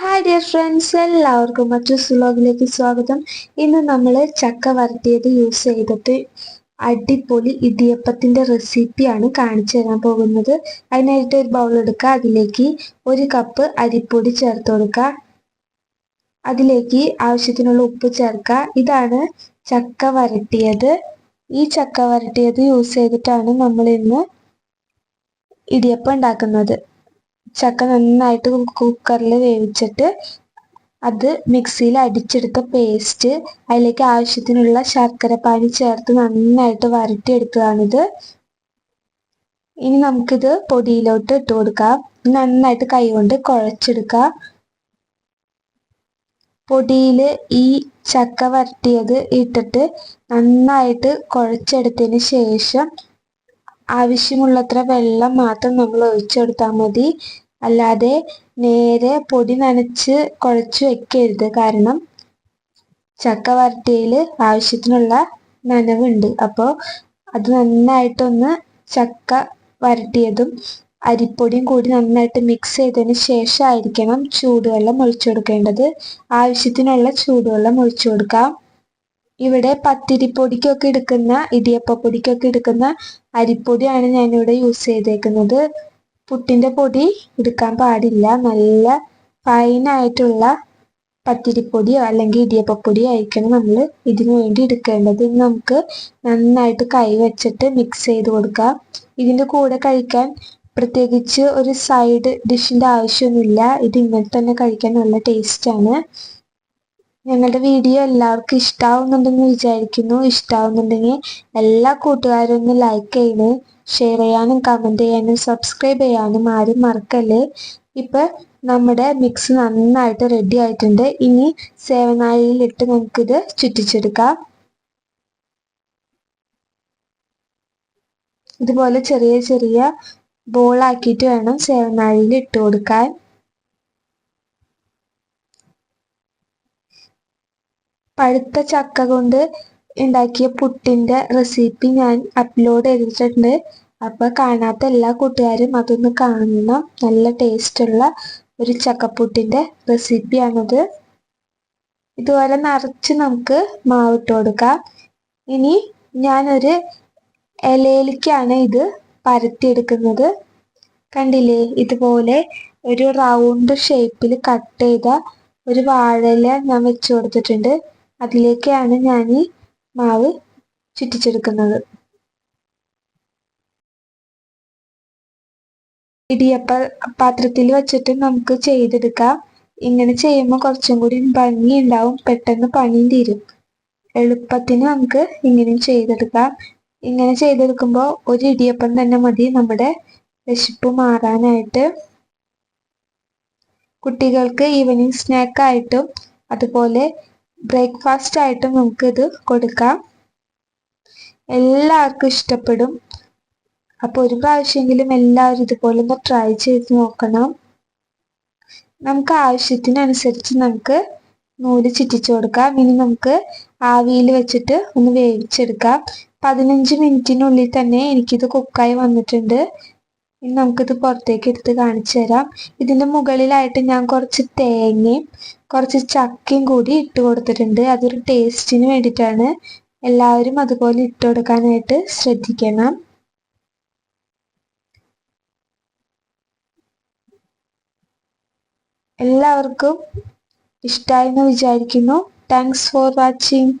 Hi dear friends എല്ലാവർക്കും മറ്റൊരു വ്ലോഗിലേക്ക് സ്വാഗതം. ഇന്ന് നമ്മൾ ചക്ക വരട്ടിയത് യൂസ് ചെയ്തിട്ട് അടിപൊളി ഇടിയപ്പത്തിന്റെ റെസിപ്പിയാണ് കാണിച്ചു തരാൻ പോകുന്നത്. അതിനായിട്ട് ഒരു ബൗൾ എടുക്കുക. അതിലേക്ക് ഒരു കപ്പ് അരിപ്പൊടി ചേർത്ത് കൊടുക്കുക. അതിലേക്ക് ആവശ്യത്തിനുള്ള ഉപ്പ് ചേർക്കുക. ഇതാണ് ചക്ക വരട്ടിയത്. ഈ ചക്ക വരട്ടിയത് യൂസ് ചെയ്തിട്ടാണ് നമ്മൾ ഇന്ന് ഇടിയപ്പം ഉണ്ടാക്കുന്നത്. ചക്ക നന്നായിട്ട് കുക്കറിൽ വേവിച്ചിട്ട് അത് മിക്സിയിൽ അടിച്ചെടുത്ത പേസ്റ്റ് അതിലേക്ക് ആവശ്യത്തിനുള്ള ശർക്കര പാനി ചേർത്ത് നന്നായിട്ട് വരട്ടിയെടുത്തതാണിത്. ഇനി നമുക്കിത് പൊടിയിലോട്ട് ഇട്ട് കൊടുക്കാം. നന്നായിട്ട് കൈകൊണ്ട് കുഴച്ചെടുക്കാം. പൊടിയിൽ ഈ ചക്ക വരട്ടിയത് ഇട്ടിട്ട് നന്നായിട്ട് കുഴച്ചെടുത്തതിന് ശേഷം ആവശ്യമുള്ളത്ര വെള്ളം മാത്രം നമ്മൾ ഒഴിച്ചെടുത്താൽ മതി. അല്ലാതെ നേരെ പൊടി നനച്ച് കുഴച്ച് വെക്കരുത്. കാരണം ചക്ക വരട്ടിയിൽ ആവശ്യത്തിനുള്ള നനവുണ്ട്. അപ്പോൾ അത് നന്നായിട്ടൊന്ന് ചക്ക വരട്ടിയതും അരിപ്പൊടിയും കൂടി നന്നായിട്ട് മിക്സ് ചെയ്തതിന് ശേഷമായിരിക്കണം ചൂടുവെള്ളം ഒഴിച്ചു കൊടുക്കേണ്ടത് ആവശ്യത്തിനുള്ള ചൂടുവെള്ളം ഒഴിച്ചു കൊടുക്കാം ഇവിടെ പത്തിരിപ്പൊടിക്കൊക്കെ എടുക്കുന്ന ഇടിയപ്പപ്പൊടിക്കൊക്കെ എടുക്കുന്ന അരിപ്പൊടിയാണ് ഞാനിവിടെ യൂസ് ചെയ്തേക്കുന്നത്. പുട്ടിന്റെ പൊടി എടുക്കാൻ പാടില്ല. നല്ല ഫൈനായിട്ടുള്ള പത്തിരിപ്പൊടിയോ അല്ലെങ്കിൽ ഇടിയപ്പപ്പൊടിയോ ആയിരിക്കണം നമ്മൾ ഇതിനു വേണ്ടി എടുക്കേണ്ടത്. നമുക്ക് നന്നായിട്ട് കൈ വെച്ചിട്ട് മിക്സ് ചെയ്ത് കൊടുക്കാം. ഇതിന്റെ കൂടെ കഴിക്കാൻ പ്രത്യേകിച്ച് ഒരു സൈഡ് ഡിഷിന്റെ ആവശ്യമൊന്നുമില്ല. ഇത് ഇങ്ങനെ തന്നെ കഴിക്കാൻ നല്ല ടേസ്റ്റാണ് ഞങ്ങളുടെ വീഡിയോ എല്ലാവർക്കും ഇഷ്ടാവുന്നുണ്ടെന്ന് വിചാരിക്കുന്നു. ഇഷ്ടാവുന്നുണ്ടെങ്കിൽ എല്ലാ കൂട്ടുകാരും ഒന്ന് ലൈക്ക് ചെയ്യണേ ഷെയർ ചെയ്യാനും കമന്റ് ചെയ്യാനും സബ്സ്ക്രൈബ് ചെയ്യാനും ആരും മറക്കല്ലേ? ഇപ്പം നമ്മുടെ മിക്സ് നന്നായിട്ട് റെഡി ആയിട്ടുണ്ട്. ഇനി സേവനാഴിയിലിട്ട് നമുക്കിത് ചുറ്റിച്ചെടുക്കാം. ഇതുപോലെ ചെറിയ ചെറിയ ബോളാക്കിയിട്ട് വേണം സേവനാഴിയിൽ ഇട്ട് കൊടുക്കാൻ. പഴുത്ത ചക്ക കൊണ്ട് ഉണ്ടാക്കിയ പുട്ടിന്റെ റെസിപ്പി ഞാൻ അപ്ലോഡ് ചെയ്തിട്ടുണ്ട്. അപ്പോൾ കാണാത്ത എല്ലാ കൂട്ടുകാരും അതൊന്ന് കാണണം. നല്ല ടേസ്റ്റുള്ള ഒരു ചക്കപ്പുട്ടിന്റെ റെസിപ്പിയാണത് ഇതുപോലെ നിറച്ച് നമുക്ക് മാവിട്ട് കൊടുക്കാം. ഇനി ഞാനൊരു ഇലയിലേക്കാണ് ഇത് പരത്തിയെടുക്കുന്നത്. കണ്ടില്ലേ? ഇതുപോലെ ഒരു റൗണ്ട് ഷേപ്പിൽ കട്ട് ചെയ്ത ഒരു വാഴയില ഞാൻ വെച്ച് കൊടുത്തിട്ടുണ്ട്. അതിലേക്കാണ് ഞാൻ ഈ മാവ് ചുറ്റിച്ചെടുക്കുന്നത്. ഇടിയപ്പ പാത്രത്തിൽ വെച്ചിട്ട് നമുക്ക് ചെയ്തെടുക്കാം. ഇങ്ങനെ ചെയ്യുമ്പോൾ കുറച്ചും കൂടി ഭംഗി ഉണ്ടാവും പെട്ടെന്ന് പണിയും തീരും. എളുപ്പത്തിന് നമുക്ക് ഇങ്ങനെയും ചെയ്തെടുക്കാം. ഇങ്ങനെ ചെയ്തെടുക്കുമ്പോൾ ഒരു ഇടിയപ്പം തന്നെ മതി. നമ്മുടെ വിശപ്പ് മാറാനായിട്ട്. കുട്ടികൾക്ക് ഈവനിങ് സ്നാക്കായിട്ടും അതുപോലെ ബ്രേക്ക്ഫാസ്റ്റ് ആയിട്ടും നമുക്കിത് കൊടുക്കാം. എല്ലാവർക്കും ഇഷ്ടപ്പെടും. അപ്പോൾ ഒരു പ്രാവശ്യമെങ്കിലും എല്ലാവരും ഇതുപോലെ ഒന്ന് ട്രൈ ചെയ്ത് നോക്കണം. നമുക്ക് ആവശ്യത്തിനനുസരിച്ച് നമുക്ക് നൂൽ ചുറ്റിച്ചു കൊടുക്കാം. ഇനി നമുക്ക് ആവിയിൽ വെച്ചിട്ട് ഒന്ന് വേവിച്ചെടുക്കാം. പതിനഞ്ച് മിനിറ്റിനുള്ളിൽ തന്നെ എനിക്കിത് കുക്കായി വന്നിട്ടുണ്ട്. ഇനി നമുക്കിത് പുറത്തേക്ക് എടുത്ത് കാണിച്ചു തരാം. ഇതിന്റെ മുകളിലായിട്ട് ഞാൻ കുറച്ച് തേങ്ങയും കുറച്ച് ചക്കയും കൂടി ഇട്ട് കൊടുത്തിട്ടുണ്ട്. അതൊരു ടേസ്റ്റിന് വേണ്ടിയിട്ടാണ്. എല്ലാവരും അതുപോലെ ഇട്ട് കൊടുക്കാനായിട്ട് ശ്രദ്ധിക്കണം. എല്ലാവർക്കും ഇഷ്ടമായി എന്ന് വിചാരിക്കുന്നു. Thanks for watching